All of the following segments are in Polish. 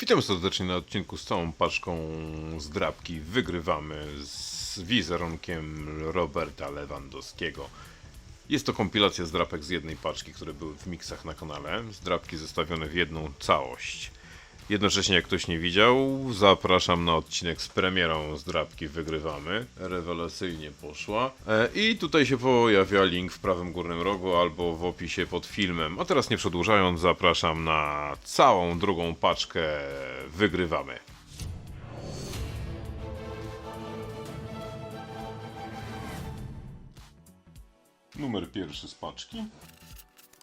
Witam serdecznie na odcinku z całą paczką zdrabki. Wygrywamy z wizerunkiem Roberta Lewandowskiego. Jest to kompilacja zdrapek z jednej paczki, które były w miksach na kanale. Zdrapki zestawione w jedną całość. Jednocześnie, jak ktoś nie widział, zapraszam na odcinek z premierą zdrabki Wygrywamy. Rewelacyjnie poszła. E, I tutaj się pojawia link w prawym górnym rogu albo w opisie pod filmem. A teraz nie przedłużając, zapraszam na całą drugą paczkę Wygrywamy. Numer pierwszy z paczki.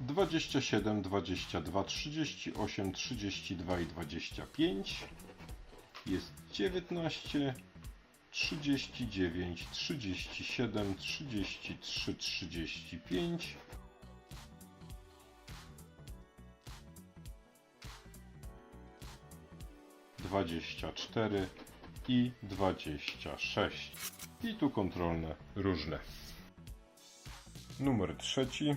27, 22, 38, 32 i 25. Jest 19, 39, 37, 33, 35. Dwadzieścia cztery i dwadzieścia sześć. I tu kontrolne różne. Numer trzeci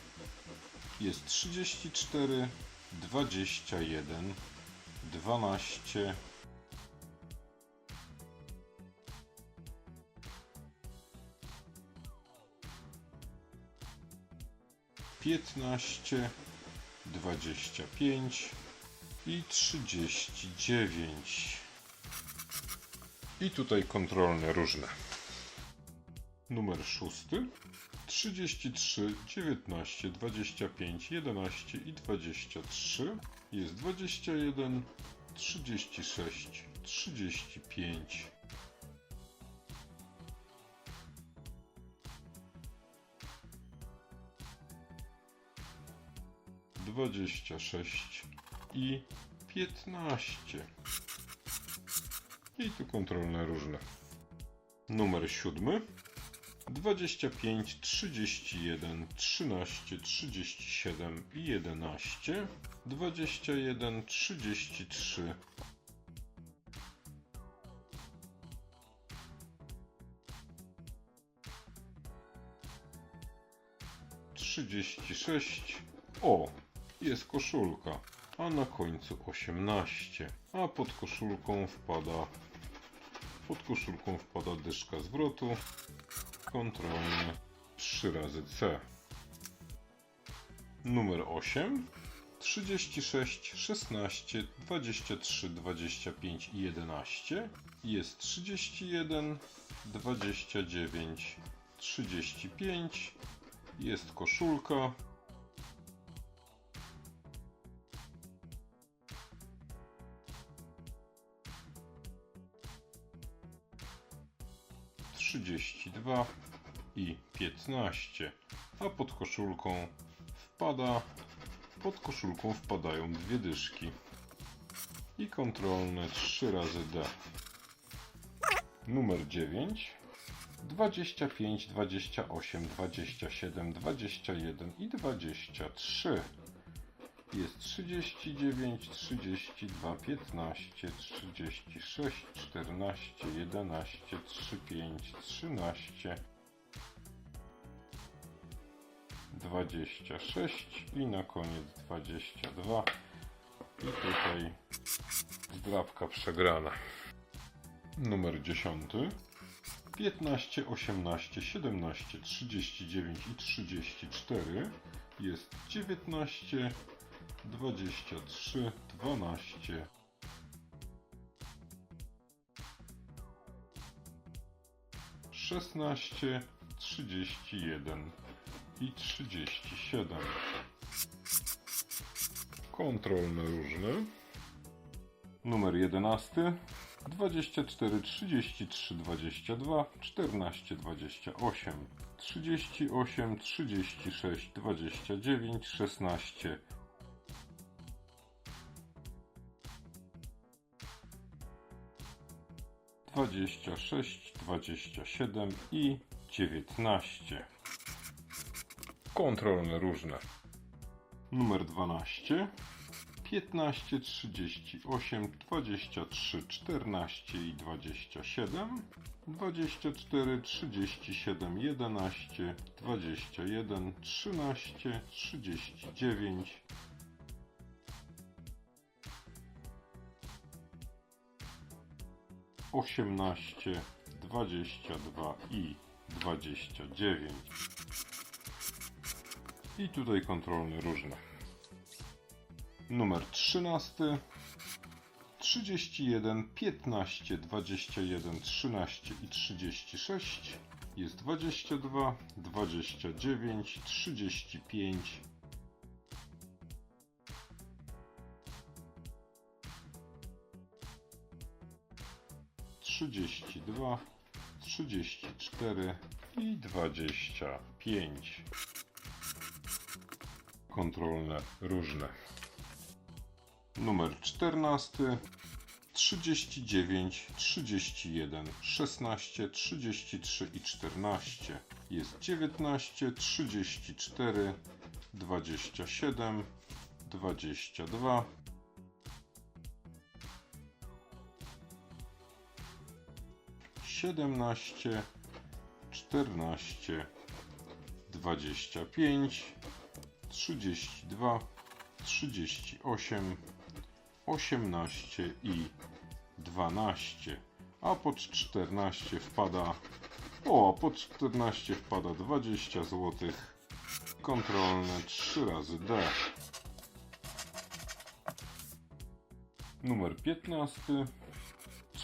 jest 34, 21, 12, piętnaście, dwadzieścia pięć i trzydzieści dziewięć. I tutaj kontrolne różne. Numer szósty. 33, 19, 25, 11 i 23 jest 21, 36, 35. Dwadzieścia sześć i piętnaście. I tu kontrolne różne. Numer siódmy. 25, 31, 13, 37 i 11, 21, 33, trzydzieści sześć. O, jest koszulka, a na końcu osiemnaście. A pod koszulką wpada pod koszulką wpada dyszka zwrotu kontrolny 3 razy C. Numer 8 36, 16, 23, 25 i 11 jest 31, 29, 35 jest koszulka trzydzieści dwa i piętnaście, a pod koszulką wpada, pod koszulką wpadają dwie dyszki. I kontrolne 3 razy D. Numer 9 25, 28, 27, 21 i 23 Jest 39, 32, 15, 36, 14, 11, 3, 5, 13, 26 i na koniec 22. I tutaj zdrabka przegrana. Numer 10. 15, 18, 17, 39 i 34 jest 19, 23, 12, 16, 31 i 37. Kontrolne różne. Numer 11. 24, 33, 22, 14, 28, 38, 36, 29, 16, 26, 27 i 19. Kontrolne różne. Numer 12. 15, 38, 23, 14 i 27, 24, 37, 11, 21, 13, 39, 18, 22 i 29. I tutaj kontrolne różne. Numer 13. 31, 15, 21, 13 i 36. Jest 22, 29, 35. Trzydzieści dwa, trzydzieści cztery i dwadzieścia pięć. Kontrolne różne. Numer 14, 39, 31, 16, 33 i 14. Jest 19, 34, 27, 22, 17, 14, 25, 32, 38, 18 i 12. A pod 14 wpada. O, pod 14 wpada 20 zł. Kontrolne 3 razy D. Numer 15.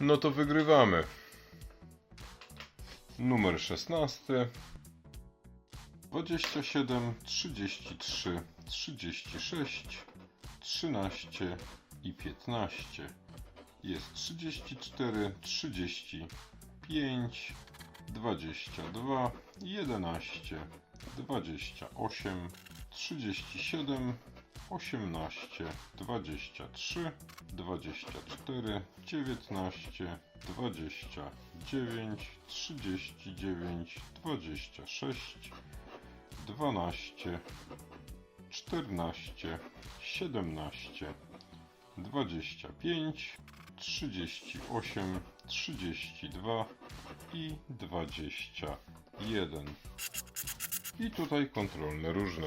No to wygrywamy. Numer 16. 27, 33, 36, 13 i 15. Jest 34, 35, 22, 11, 28, 37, 18, 23, 24, 19, 29, 39, 26, 12, 14, 17, 25, 38, 32 i 21. I tutaj kontrolne różne.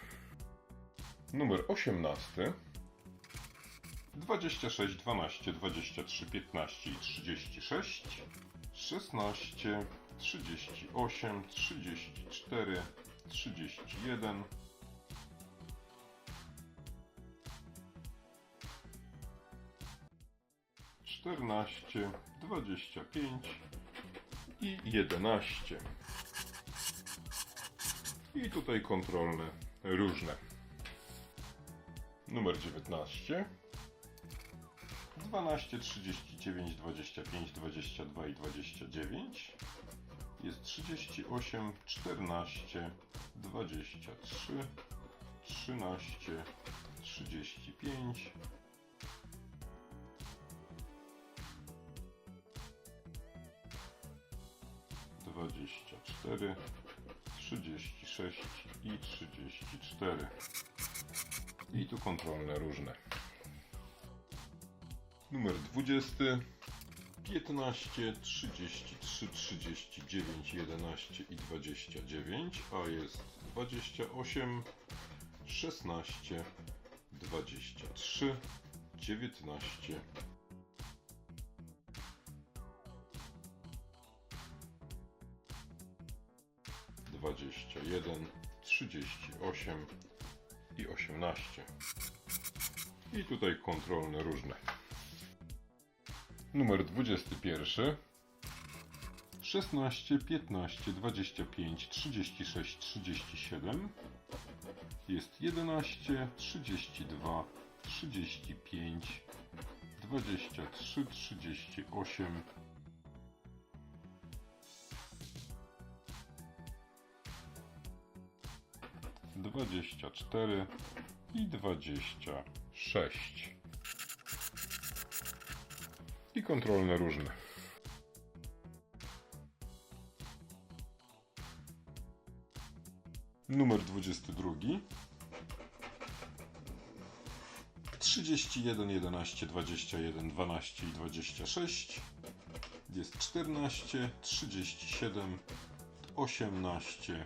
Numer 18. 26, 12, 23, 15 i 36, 16, 38, 34, 31, 14, 25 i 11. I tutaj kontrolne różne. Numer 19. 12, 39, 25, 22 i 29. Jest 38, 14, 23, 13, 35, 24, 36 i 34. I tu kontrolne różne. Numer 20, 15, 33, 39, 11 i 29, a jest 28, 16, 23, 19, 21, 38 i 18. I tutaj kontrolne różne. Numer 21. 16, 15, 25, 36, 37. Jest 11, 32, 35, 23, 38, 24 i 26. I kontrolne różne. Numer 22. 31, 11, 21, 12 i 26. Jest 14, 37, 18,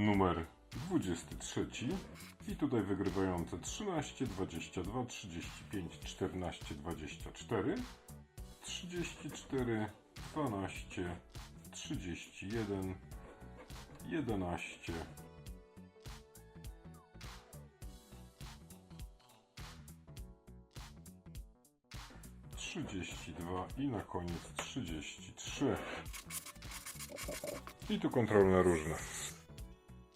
numer 23 i tutaj wygrywające 13, 22, 35, 14, 24, 34, 12, 31, 11, Trzydzieści dwa i na koniec trzydzieści trzy. I tu kontrolne różne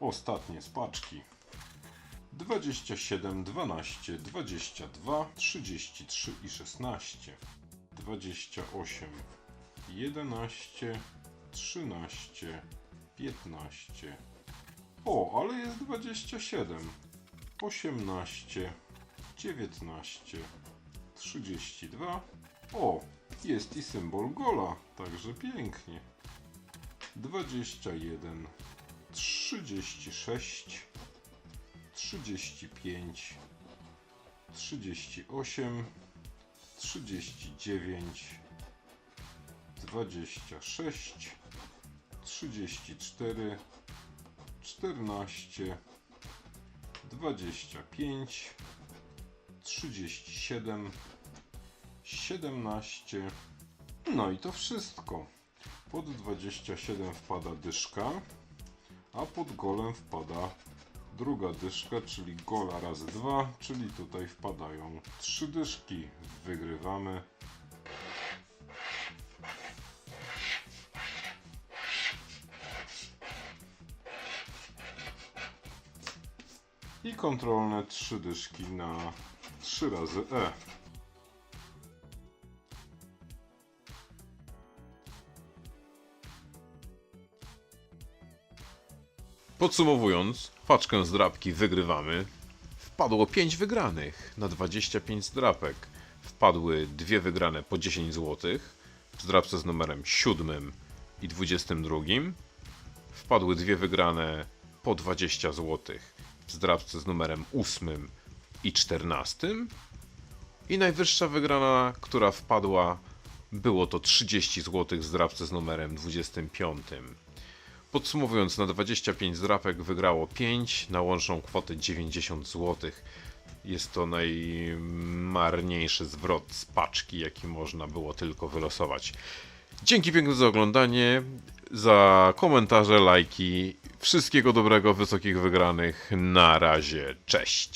ostatnie z paczki. 27, 12, 22, 33 i 16, 28, 11, 13, 15. O, ale jest 27, 18, 19, 32. O, jest i symbol gola, także pięknie. 21, 36, 35, 38, 39, 26, 34, 14, 25, 37, 17. No i to wszystko. Pod 27 wpada dyszka a pod golem wpada druga dyszka, czyli gola razy dwa, czyli tutaj wpadają trzy dyszki. Wygrywamy. I kontrolne trzy dyszki na trzy razy E. Podsumowując, paczkę zdrabki wygrywamy. Wpadło 5 wygranych na 25 zdrapek. Wpadły dwie wygrane po 10 zł w zdrabce z numerem 7 i 22. Wpadły dwie wygrane po 20 zł w zdrabce z numerem 8 i 14. I najwyższa wygrana, która wpadła, było to 30 zł w zdrabce z numerem 25. Podsumowując, na 25 zdrapek wygrało 5 na łączną kwotę 90 zł. Jest to najmarniejszy zwrot z paczki, jaki można było tylko wylosować. Dzięki piękne za oglądanie, za komentarze, lajki. Wszystkiego dobrego, wysokich wygranych. Na razie, cześć.